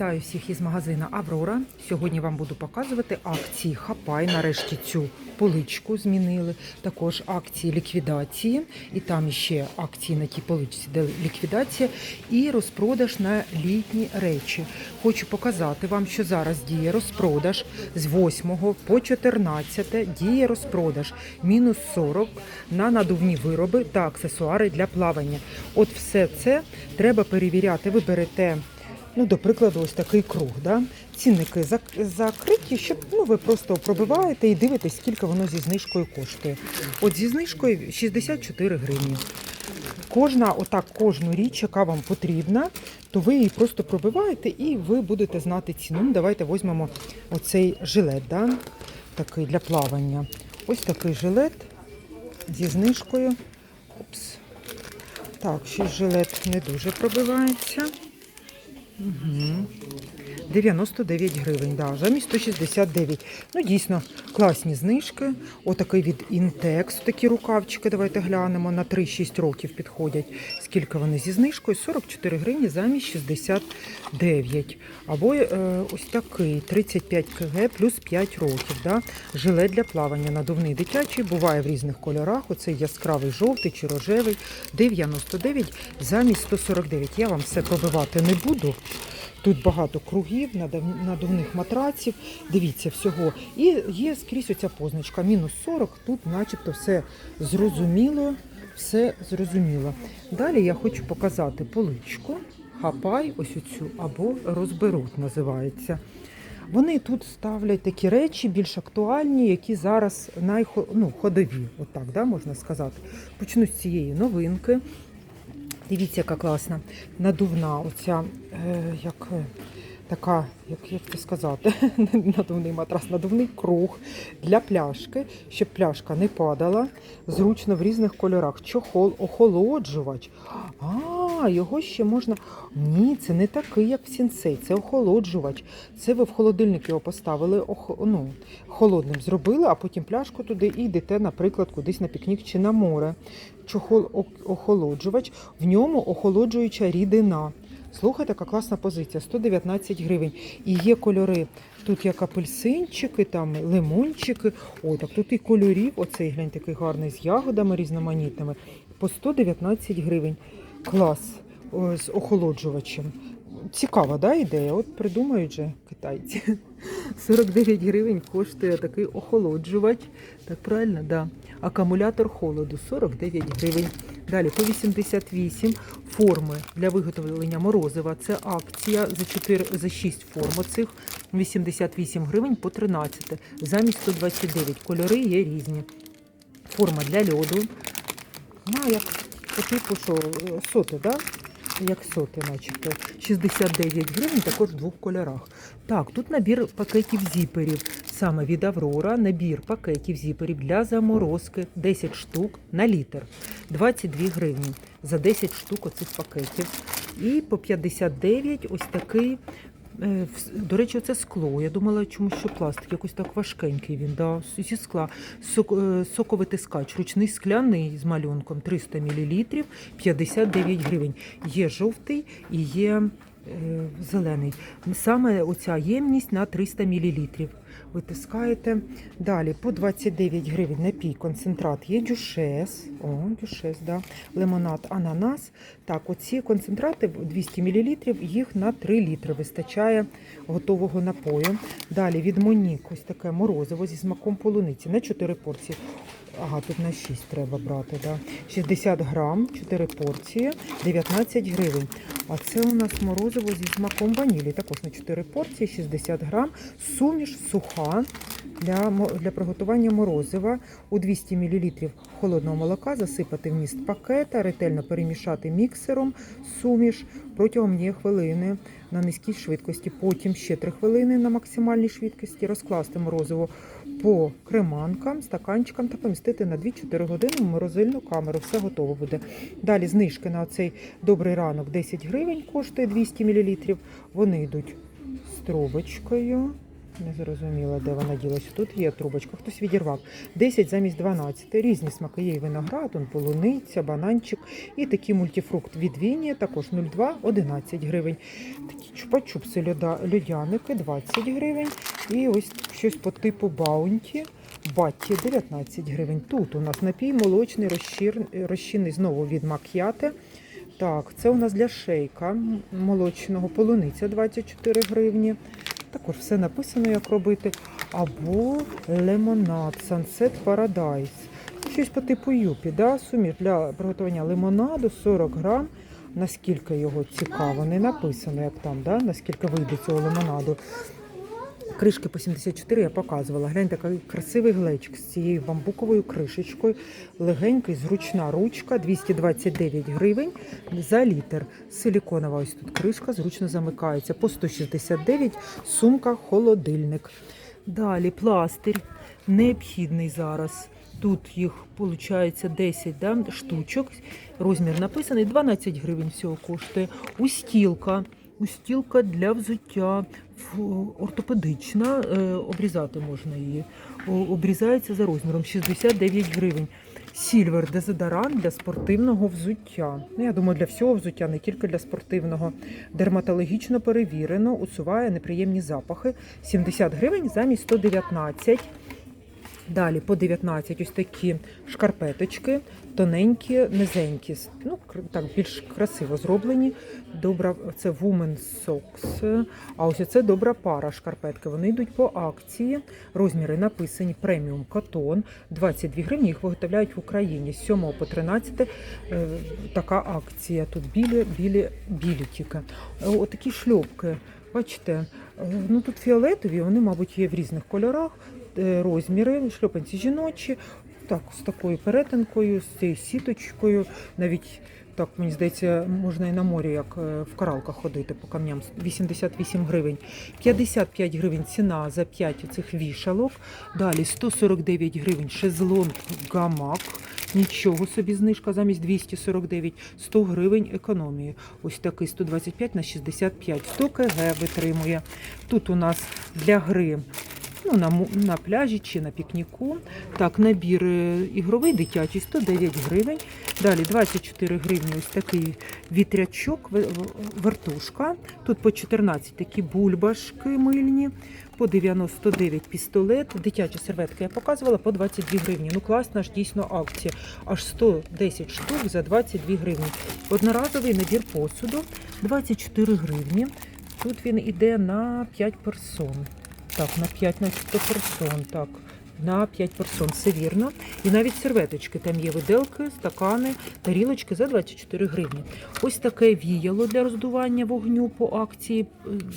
Вітаю всіх із магазина Аврора. Сьогодні вам буду показувати акції Хапай. Нарешті цю поличку змінили. Також акції ліквідації. І там ще акції на тій поличці, де ліквідація, і розпродаж на літні речі. Хочу показати вам, що зараз діє розпродаж з 8 по 14 діє розпродаж мінус 40 на надувні вироби та аксесуари для плавання. От все це треба перевіряти. Ви берете. Ну, до прикладу, ось такий круг. Да? Цінники зак- закриті, щоб ну, ви просто пробиваєте і дивитесь, скільки воно зі знижкою коштує. От зі знижкою 64 гривні. Кожна, отак, кожну річ, яка вам потрібна, то ви її просто пробиваєте і ви будете знати ціну. Ну, давайте візьмемо оцей жилет, да? такий для плавання. Ось такий жилет зі знижкою. Опс. Так, щось жилет не дуже пробивається. Угу. 99 гривень, да, замість 169. Ну, дійсно, класні знижки. Отакий від Intex, такі рукавчики, давайте глянемо, на 3-6 років підходять. Скільки вони зі знижкою? 44 гривні замість 69. Або е, ось такий 35 кг плюс 5 років. Да? Жилет для плавання надувний дитячий, буває в різних кольорах. Оцей яскравий жовтий чи рожевий. 99 замість 149. Я вам все пробивати не буду. Тут багато кругів, надувних матраців. Дивіться всього. І є скрізь оця позначка. Мінус 40. Тут начебто все зрозуміло. Все зрозуміло. Далі я хочу показати поличку. Хапай, ось оцю, або розберуть, називається. Вони тут ставлять такі речі більш актуальні, які зараз найхо, ну, отак, да, можна сказати. Почну з цієї новинки. Дивіться, яка класна надувна, оця е, як е, така, як, як це сказати, надувний матрас, надувний круг для пляшки, щоб пляшка не падала. Зручно в різних кольорах. Чохол, охолоджувач. А, його ще можна. Ні, це не такий, як в сінцей, це охолоджувач. Це ви в холодильник його поставили, ох, ну, холодним зробили, а потім пляшку туди і йдете, наприклад, кудись на пікнік чи на море. Охолоджувач, в ньому охолоджуюча рідина. Слухайте, яка класна позиція, 119 гривень. І є кольори. Тут як апельсинчики, там лимончики. Ой, так тут і кольорів. Оцей глянь такий гарний з ягодами різноманітними. По 119 гривень. Клас з охолоджувачем. Цікава, да, ідея? От придумають же китайці. 49 гривень коштує такий охолоджувач. Так правильно, да. Акумулятор холоду 49 гривень. Далі по 88 форми для виготовлення морозива. Це акція за 4 за 6 форм оцих 88 гривень по 13. Замість 129. Кольори є різні. Форма для льоду. А, як по типу, що е, соти, да? Як соки, начебто. 69 гривень, також в двох кольорах. Так, тут набір пакетів зіперів. Саме від Аврора набір пакетів зіперів для заморозки 10 штук на літр. 22 гривні за 10 штук оцих пакетів. І по 59 ось такий. Е, До речі, це скло. Я думала, чому що пластик, якось так важкенький він, да, зі скла. Сок, е, соковитискач, ручний скляний з малюнком 300 мл, 59 гривень. Є жовтий і є зелений. Саме оця ємність на 300 мл. Витискаєте. Далі по 29 гривень напій концентрат є дюшес. О, дюшес, да. лимонад, ананас. Так, оці концентрати 200 мл, їх на 3 літри вистачає готового напою. Далі від Монік ось таке морозиво зі смаком полуниці на 4 порції. Ага, тут на 6 треба брати. Да. 60 грам, 4 порції, 19 гривень. А це у нас морозиво зі смаком ванілі. Також на 4 порції, 60 грам. Суміш суха для, для приготування морозива у 200 мл холодного молока засипати вміст пакета, ретельно перемішати міксером суміш протягом однієї хвилини на низькій швидкості. Потім ще 3 хвилини на максимальній швидкості розкласти морозиво по креманкам, стаканчикам та помістити на 2-4 години в морозильну камеру. Все готово буде. Далі знижки на цей добрий ранок 10 гривень коштує 200 мл. Вони йдуть з трубочкою. Не зрозуміла, де вона ділась. Тут є трубочка, хтось відірвав. 10 замість 12. Різні смаки є і виноград, полуниця, бананчик. І такий мультифрукт від Віні, також 0,2, 11 гривень. Такі чупа-чупси льодяники 20 гривень. І ось щось по типу баунті. Батті 19 гривень. Тут у нас напій молочний розчинний знову від мак'яте. Так, це у нас для шейка молочного полуниця 24 гривні. Також все написано, як робити. Або лимонад, Sunset Paradise. Щось по типу юпі, да? суміш для приготування лимонаду 40 грам. Наскільки його цікаво, не написано, як там, да? наскільки вийде цього лимонаду. Кришки по 74 я показувала. Гляньте, такий красивий глечик з цією бамбуковою кришечкою. Легенький, зручна ручка, 229 гривень за літр. Силіконова ось тут кришка, зручно замикається. По 169 сумка, холодильник. Далі пластир необхідний зараз. Тут їх виходить 10 да, штучок. Розмір написаний 12 гривень всього коштує. Устілка. Устілка для взуття ортопедична, е, обрізати можна її. Обрізається за розміром 69 гривень. Сільвер дезодорант для спортивного взуття. Ну, я думаю, для всього взуття, не тільки для спортивного. Дерматологічно перевірено, усуває неприємні запахи. 70 гривень замість 119. Далі по 19 ось такі шкарпеточки, тоненькі, низенькі, ну так більш красиво зроблені. Добра, це Women Socks. А ось це добра пара шкарпетки. Вони йдуть по акції. Розміри написані преміум котон. 22 гривні. Їх виготовляють в Україні з 7 по 13. е, Така акція. Тут білі, білі, білі тільки. Е, Отакі шльопки. Бачите, е, ну тут фіолетові, вони, мабуть, є в різних кольорах розміри, шльопанці жіночі, так, з такою перетинкою, з цією сіточкою. Навіть так, мені здається, можна і на морі, як е, в каралках ходити по камням. 88 гривень. 55 гривень ціна за 5 цих вішалок. Далі 149 гривень шезлонг гамак. Нічого собі знижка замість 249, 100 гривень економії. Ось такий 125 на 65, 100 кг витримує. Тут у нас для гри ну, на, на пляжі чи на пікніку. Так, набір е, ігровий дитячий 109 гривень. Далі 24 гривні ось такий вітрячок, вертушка. Тут по 14 такі бульбашки мильні, по 99 пістолет. Дитячі серветки я показувала по 22 гривні. Ну класна ж дійсно акція. Аж 110 штук за 22 гривні. Одноразовий набір посуду 24 гривні. Тут він іде на 5 персон. Так, на 5 на 100 персон. Так, на 5 персон, все вірно. І навіть серветочки. Там є виделки, стакани, тарілочки за 24 гривні. Ось таке віяло для роздування вогню по акції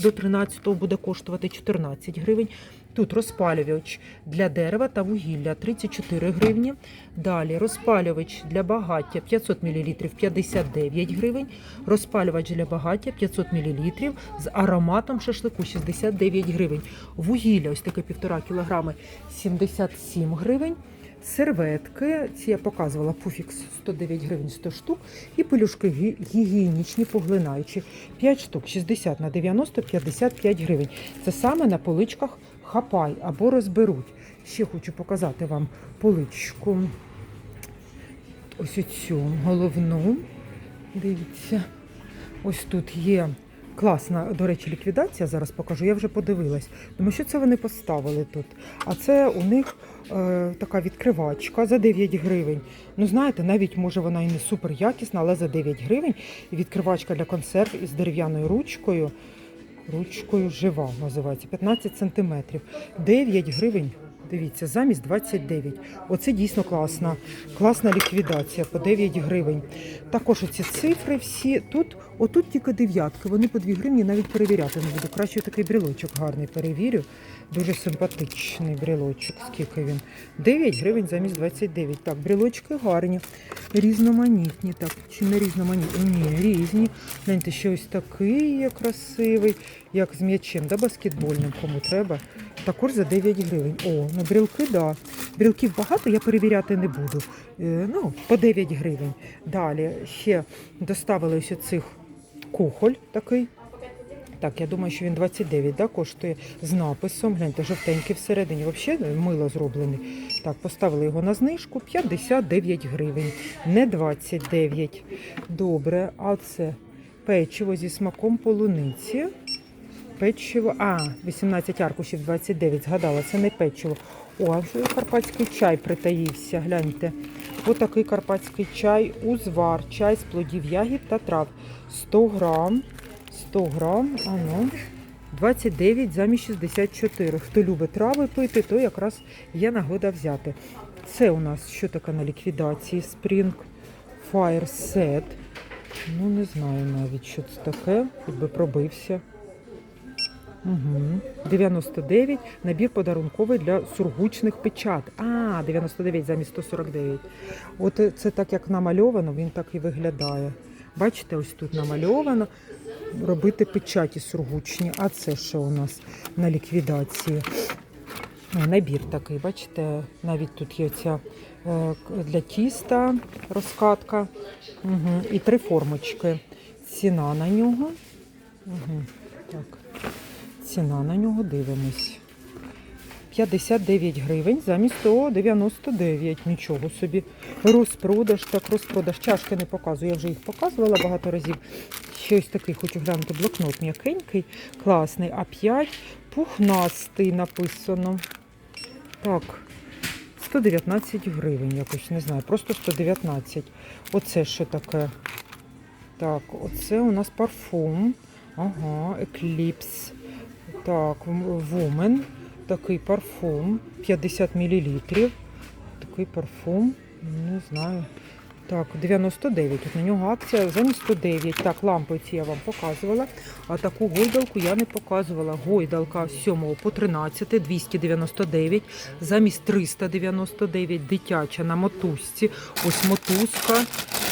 до 13-го буде коштувати 14 гривень. Тут розпалювач для дерева та вугілля 34 гривні. Далі розпалювач для багаття 500 мл 59 гривень. Розпалювач для багаття 500 мл з ароматом шашлику 69 гривень. Вугілля ось таке 1,5 кг 77 гривень. Серветки, ці я показувала пуфікс 109 гривень 100 штук. І пелюшки гігієнічні поглинаючі 5 штук 60 на 90 55 гривень. Це саме на поличках хапай або розберуть. Ще хочу показати вам поличку. Ось оцю головну. Дивіться. Ось тут є класна, до речі, ліквідація. Зараз покажу. Я вже подивилась. Думаю, що це вони поставили тут. А це у них е, така відкривачка за 9 гривень. Ну, знаєте, навіть може вона і не супер якісна, але за 9 гривень. І відкривачка для консерв із дерев'яною ручкою. Ручкою жива називається 15 сантиметрів. 9 гривень. Дивіться, замість 29. Оце дійсно класна. Класна ліквідація по 9 гривень. Також оці цифри всі. Тут, отут тільки дев'ятки. Вони по 2 гривні навіть перевіряти не буду. Краще такий брілочок гарний перевірю. Дуже симпатичний брілочок. Скільки він? 9 гривень замість 29. Так, брілочки гарні, різноманітні. Так, чи не різноманітні? Ні, різні. Гляньте, ще ось такий є красивий, як з м'ячем, да, баскетбольним, кому треба. Також за 9 гривень. О, ну брілки, да. Брілків багато, я перевіряти не буду. Е, ну, по 9 гривень. Далі ще доставили ось цих кухоль такий. Так, я думаю, що він 29 да, коштує з написом. Гляньте, жовтенький всередині. Взагалі мило зроблений. Так, поставили його на знижку 59 гривень, не 29. Добре, а це печиво зі смаком полуниці. Печиво, а, 18 аркушів, 29, згадала, це не печиво. О, а що карпатський чай притаївся, гляньте. Отакий карпатський чай, узвар, чай з плодів ягід та трав. 100 грам, 100 грам, а ну, 29 замість 64. Хто любить трави пити, то якраз є нагода взяти. Це у нас що таке на ліквідації? Spring Fire Set. Ну, не знаю навіть, що це таке, хоч би пробився. Угу. 99 набір подарунковий для сургучних печат. А, 99 замість 149. От це так як намальовано, він так і виглядає. Бачите, ось тут намальовано робити печаті сургучні. А це що у нас на ліквідації? Набір такий, бачите, навіть тут є ця е, для тіста розкатка. Угу. І три формочки. Ціна на нього. Угу. Так. Ціна на нього дивимось. 59 гривень замість 199. Нічого собі. Розпродаж, так розпродаж. Чашки не показую, я вже їх показувала багато разів. Щось такий хочу глянути. Блокнот м'якенький, класний. А5 пухнастий написано. Так, 119 гривень якось, не знаю, просто 119. Оце що таке? Так, оце у нас парфум. Ага, Eclipse. Так, Woman. Такий парфум. 50 мл. Такий парфум. Не знаю. Так, 99. От на нього акція замість 109. Так, лампи ці я вам показувала. А таку гойдалку я не показувала. Гойдалка з 7 по 13, 299, замість 399, дитяча на мотузці. Ось мотузка.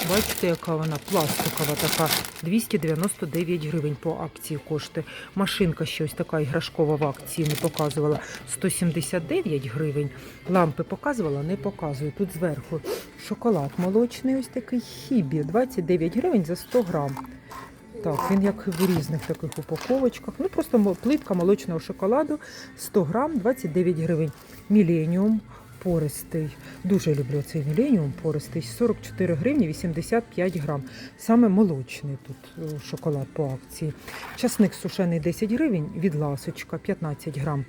Бачите, яка вона пластикова така. 299 гривень по акції коштує. Машинка ще ось така іграшкова в акції не показувала. 179 гривень. Лампи показувала, не показую. Тут зверху шоколад молочний, ось такий хібі. 29 гривень за 100 грам. Так, він як в різних таких упаковочках. Ну просто плитка молочного шоколаду 100 грам, 29 гривень. Міленіум пористий. Дуже люблю цей міленіум пористий. 44 гривні 85 грам. Саме молочний тут е, шоколад по акції. Часник сушений 10 гривень від ласочка 15 грам.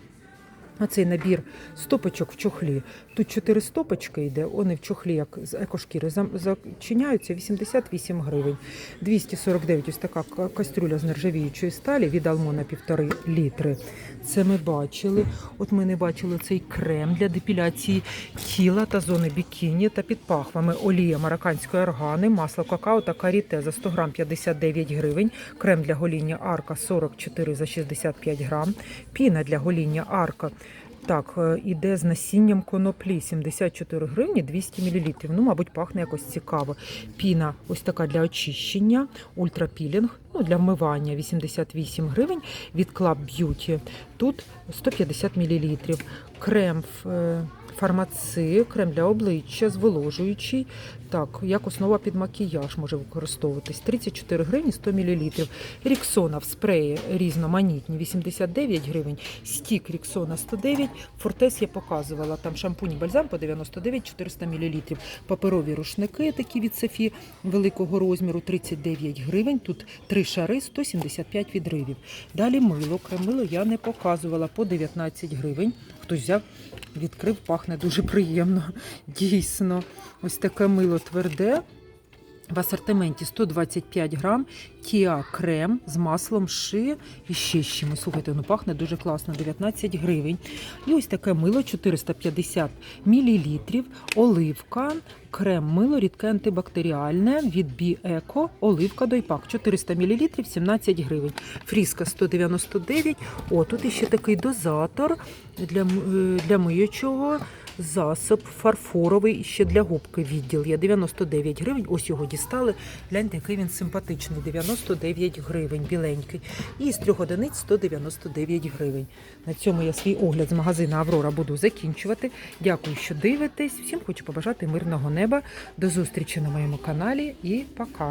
А цей набір стопочок в чохлі. Тут 4 стопочки йде, вони в чохлі, як з екошкіри, зачиняються 88 гривень. 249 ось така кастрюля з нержавіючої сталі від Алмона 1,5 літри. Це ми бачили. От ми не бачили цей крем для депіляції тіла та зони бікіні та під пахвами. Олія марокканської органи, масло какао та каріте за 100 грам 59 гривень. Крем для гоління арка 44 за 65 грам. Піна для гоління арка. Так, е, іде з насінням коноплі 74 гривні 200 мл. Ну, мабуть, пахне якось цікаво. Піна ось така для очищення, ультрапілінг, ну, для вмивання 88 гривень від Club Beauty. Тут 150 мл. Крем е, фармаци, крем для обличчя, зволожуючий. Так, як основа під макіяж може використовуватись. 34 гривні 100 мл. Ріксона в спреї різноманітні 89 гривень. Стік Ріксона 109. Фортес я показувала. Там шампунь бальзам по 99 400 мл. Паперові рушники такі від Софі великого розміру 39 гривень. Тут три шари 175 відривів. Далі мило. Кремило я не показувала по 19 гривень. Хтось взяв, відкрив, пахне дуже приємно. Дійсно, ось таке мило тверде. В асортименті 125 грам Тіа крем з маслом ши і ще з чимось. Слухайте, ну пахне дуже класно, 19 гривень. І ось таке мило 450 мл, оливка, крем мило рідке антибактеріальне від Біеко, оливка дойпак 400 мл, 17 гривень. Фріска 199. О, тут іще такий дозатор для, е, для миючого засоб фарфоровий ще для губки відділ є 99 гривень. Ось його дістали. Гляньте, який він симпатичний. 99 гривень, біленький. І з трьох одиниць 199 гривень. На цьому я свій огляд з магазину Аврора буду закінчувати. Дякую, що дивитесь. Всім хочу побажати мирного неба. До зустрічі на моєму каналі і пока.